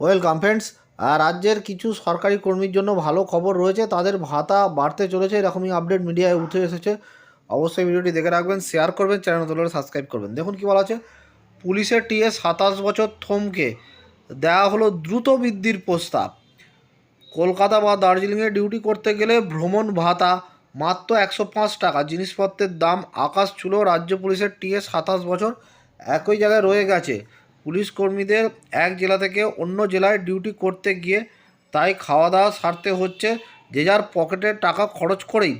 Welcome friends রাজ্যের কিছু সরকারি কর্মীর জন্য ভালো খবর রয়েছে। তাদের ভাতা বাড়তে চলেছে, এরকমই আপডেট মিডিয়ায় উঠে এসেছে। অবশ্যই ভিডিওটি দেখে রাখবেন শেয়ার করবেন চ্যানেল তোলে সাবস্ক্রাইব করবেন। দেখুন কি বলা আছে, পুলিশের টিএ সাতাশ বছর থমকে দেওয়া হলো দ্রুত বৃদ্ধির প্রস্তাব। কলকাতা বা দার্জিলিংয়ে ডিউটি করতে গেলে ভ্রমণ ভাতা মাত্র একশো পাঁচ টাকা। জিনিসপত্রের দাম আকাশ ছুলো রাজ্য পুলিশের টিএ সাতাশ বছর একই জায়গায় রয়ে গেছে। পুলিশ কর্মীদের এক জেলা থেকে অন্য জেলায় ডিউটি করতে গিয়ে তাই খাওয়া দাওয়া সারতে হচ্ছে যে যার পকেটের টাকা খরচ করেই।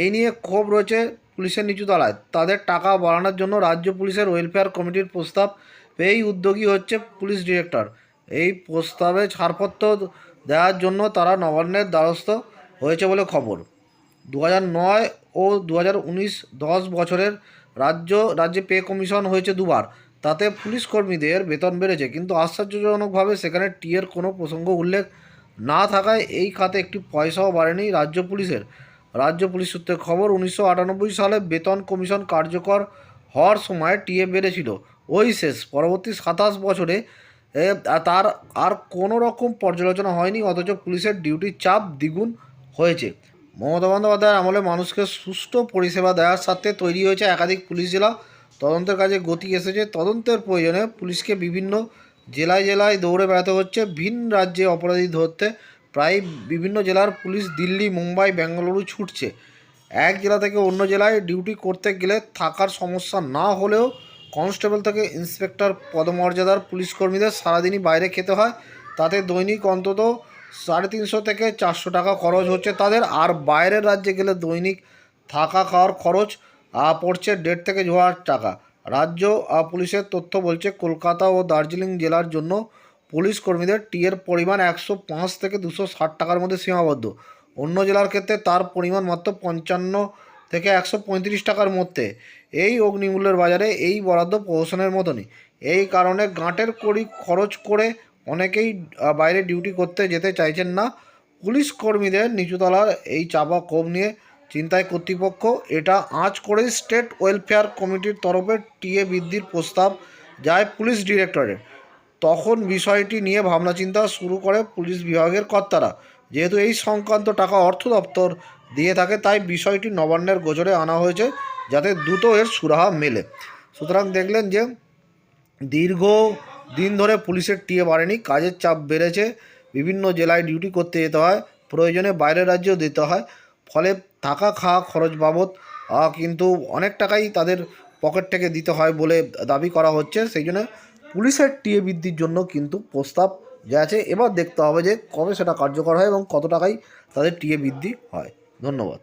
এই নিয়ে ক্ষোভ রয়েছে পুলিশের নিচু তলায়। তাদের টাকা বাড়ানোর জন্য রাজ্য পুলিশের ওয়েলফেয়ার কমিটির প্রস্তাব পেয়েই উদ্যোগী হচ্ছে পুলিশ ডিরেক্টর। এই প্রস্তাবে ছাড়পত্র দেওয়ার জন্য তারা নবান্নের দ্বারস্থ হয়েছে বলে খবর। দু নয় ও দু হাজার দশ বছরের রাজ্য, রাজ্যে পে কমিশন হয়েছে দুবার। তাতে পুলিশ কর্মীদের বেতন বেড়েছে, কিন্তু আশ্চর্যজনকভাবে সেখানে টিয়ের কোনো প্রসঙ্গ উল্লেখ না থাকায় এই খাতে একটি পয়সাও বাড়েনি রাজ্য পুলিশের। রাজ্য পুলিশ সূত্রে খবর, উনিশশো আটানব্বই সালে বেতন কমিশন কার্যকর হওয়ার সময় টিএ বেড়েছিল। ওই শেষ, পরবর্তী সাতাশ বছরে তার আর কোনো রকম পর্যালোচনা হয়নি, অথচ পুলিশের ডিউটির চাপ দ্বিগুণ হয়েছে। মমতা বন্দ্যোপাধ্যায়ের আমলে মানুষকে সুষ্ঠু পরিষেবা দেওয়ার সাথে তৈরি হয়েছে একাধিক পুলিশ জেলা। তদন্তের কাজে গতি এসেছে। তদন্তের প্রয়োজনে পুলিশকে বিভিন্ন জেলায় জেলায় দৌড়ে বেড়াতে হচ্ছে। ভিন রাজ্যে অপরাধী ধরতে প্রায় বিভিন্ন জেলার পুলিশ দিল্লি, মুম্বাই বেঙ্গালুরু ছুটছে। এক জেলা থেকে অন্য জেলায় ডিউটি করতে গেলে থাকার সমস্যা না হলেও কনস্টেবল থেকে ইন্সপেক্টর পদমর্যাদার পুলিশকর্মীদের সারাদিনই বাইরে খেতে হয়। তাতে দৈনিক অন্তত সাড়ে তিনশো থেকে চারশো টাকা খরচ হচ্ছে তাদের। আর বাইরের রাজ্যে গেলে দৈনিক থাকা খাওয়ার খরচ পড়ছে দেড় থেকে দু হাজার টাকা। রাজ্য পুলিশের তথ্য বলছে, কলকাতা ও দার্জিলিং জেলার জন্য পুলিশ কর্মীদের টিয়ের পরিমাণ একশো পাঁচ থেকে দুশো ষাট টাকার মধ্যে সীমাবদ্ধ। অন্য জেলার ক্ষেত্রে তার পরিমাণ মাত্র পঞ্চান্ন থেকে একশো পঁয়ত্রিশ টাকার মধ্যে। এই অগ্নিমূল্যের বাজারে এই বরাদ্দ প্রহসনের মতনই। এই কারণে গাঁটের কড়ি খরচ করে অনেকেই বাইরে ডিউটি করতে যেতে চাইছেন না। পুলিশ কর্মীদের নিচুতলার এই চাপা ক্ষোভ নিয়ে চিন্তায় কর্তৃপক্ষ এটা আঁচ করে স্টেট ওয়েলফেয়ার কমিটির তরফে টিএ বৃদ্ধির প্রস্তাব যায় পুলিশ ডিরেক্টরেট তখন বিষয়টি নিয়ে ভাবনা চিন্তা শুরু করে পুলিশ বিভাগের কর্তারা। যেহেতু এই সংক্রান্ত টাকা অর্থ দপ্তর দিয়ে থাকে, তাই বিষয়টি নবান্নের গোচরে আনা হয়েছে যাতে দ্রুত এর সুরাহা মেলে। সুতরাং দেখলেন যে দীর্ঘ দিন ধরে পুলিশের টিএ বাড়েনি, কাজের চাপ বেড়েছে, বিভিন্ন জেলায় ডিউটি করতে যেতে হয়, প্রয়োজনে বাইরের রাজ্যেও দিতে হয়। ফলে থাকা খাওয়া খরচ বাবদ কিন্তু অনেক টাকাই তাদের পকেট থেকে দিতে হয় বলে দাবি করা হচ্ছে। সেই জন্য পুলিশের টিএ বৃদ্ধির জন্য কিন্তু প্রস্তাব যে আছে, এবার দেখতে হবে যে কবে সেটা কার্যকর হয় এবং কত টাকাই তাদের টিএ বৃদ্ধি হয়। ধন্যবাদ।